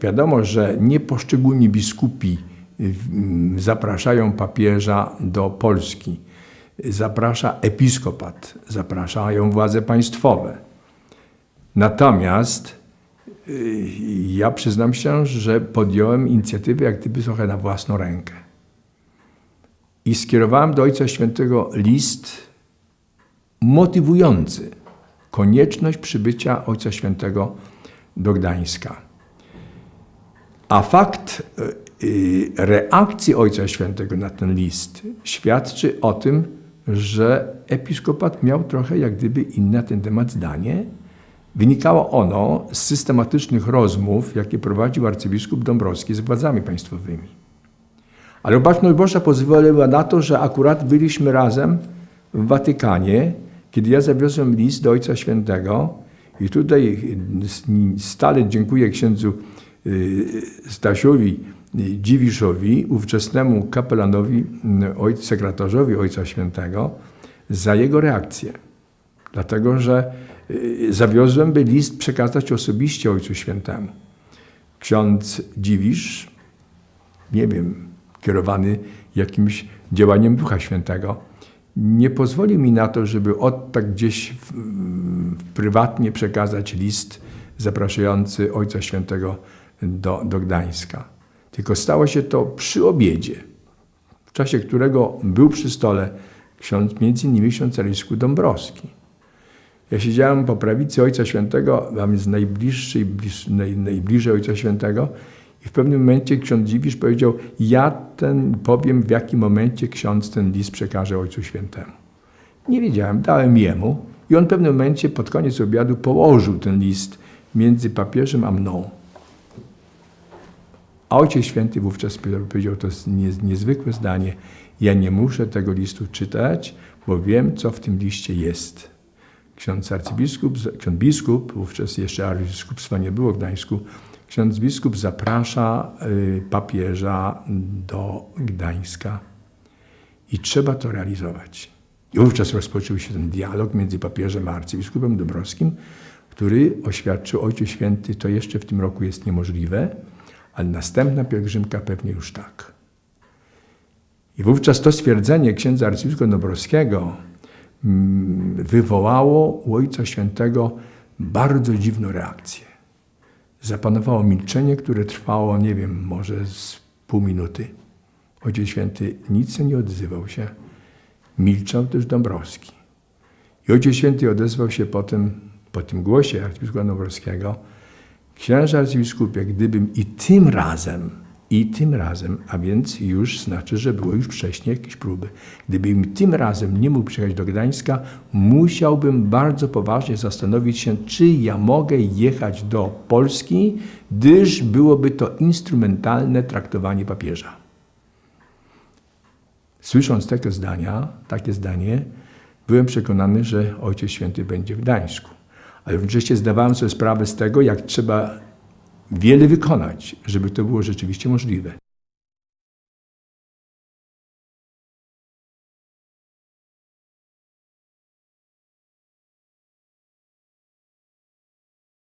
Wiadomo, że nie poszczególni biskupi mm, zapraszają papieża do Polski. Zaprasza episkopat, zapraszają władze państwowe. Natomiast y, ja przyznam się, że podjąłem inicjatywę jak gdyby trochę na własną rękę. I skierowałem do Ojca Świętego list motywujący konieczność przybycia Ojca Świętego do Gdańska. A fakt y, y, reakcji Ojca Świętego na ten list świadczy o tym, że episkopat miał trochę jak gdyby inne na ten temat zdanie. Wynikało ono z systematycznych rozmów, jakie prowadził arcybiskup Dąbrowski z władzami państwowymi. Ale Opatrzność Boża pozwoliła na to, że akurat byliśmy razem w Watykanie, kiedy ja zawiozłem list do Ojca Świętego i tutaj stale dziękuję księdzu y, Stasiowi Dziwiszowi, ówczesnemu kapelanowi, y, ojc, sekretarzowi Ojca Świętego, za jego reakcję. Dlatego, że y, zawiozłem, by list przekazać osobiście Ojcu Świętemu. Ksiądz Dziwisz, nie wiem, kierowany jakimś działaniem Ducha Świętego, nie pozwolił mi na to, żeby od tak gdzieś w, w, prywatnie przekazać list zapraszający Ojca Świętego do, do Gdańska. Tylko stało się to przy obiedzie, w czasie którego był przy stole ksiądz, między innymi ksiądz Rysku Dąbrowski. Ja siedziałem po prawicy Ojca Świętego, a więc najbliższej, bliż, naj, najbliżej Ojca Świętego i w pewnym momencie ksiądz Dziwisz powiedział, ja ten powiem, w jakim momencie ksiądz ten list przekaże Ojcu Świętemu. Nie wiedziałem, dałem jemu i on w pewnym momencie pod koniec obiadu położył ten list między papieżem a mną. A Ojciec Święty wówczas powiedział, to jest niezwykłe zdanie, ja nie muszę tego listu czytać, bo wiem, co w tym liście jest. Ksiądz arcybiskup, ksiądz biskup, wówczas jeszcze arcybiskupstwa nie było w Gdańsku, ksiądz biskup zaprasza y, papieża do Gdańska i trzeba to realizować. I wówczas rozpoczął się ten dialog między papieżem a arcybiskupem Dąbrowskim, który oświadczył, Ojciec Święty, to jeszcze w tym roku jest niemożliwe, ale następna pielgrzymka pewnie już tak. I wówczas to stwierdzenie księdza arcybiskupa Dąbrowskiego mm, wywołało u Ojca Świętego bardzo dziwną reakcję. Zapanowało milczenie, które trwało, nie wiem, może z pół minuty. Ojciec Święty nic nie odzywał się. Milczał też Dąbrowski. I Ojciec Święty odezwał się potem, po tym głosie arcybiskupa Dąbrowskiego, księże arcybiskupie, gdybym i tym razem, i tym razem, a więc już znaczy, że było już wcześniej jakieś próby, gdybym tym razem nie mógł przyjechać do Gdańska, musiałbym bardzo poważnie zastanowić się, czy ja mogę jechać do Polski, gdyż byłoby to instrumentalne traktowanie papieża. Słysząc takie zdania, takie zdanie, byłem przekonany, że Ojciec Święty będzie w Gdańsku. Ale jednocześnie zdawałem sobie sprawę z tego, jak trzeba wiele wykonać, żeby to było rzeczywiście możliwe.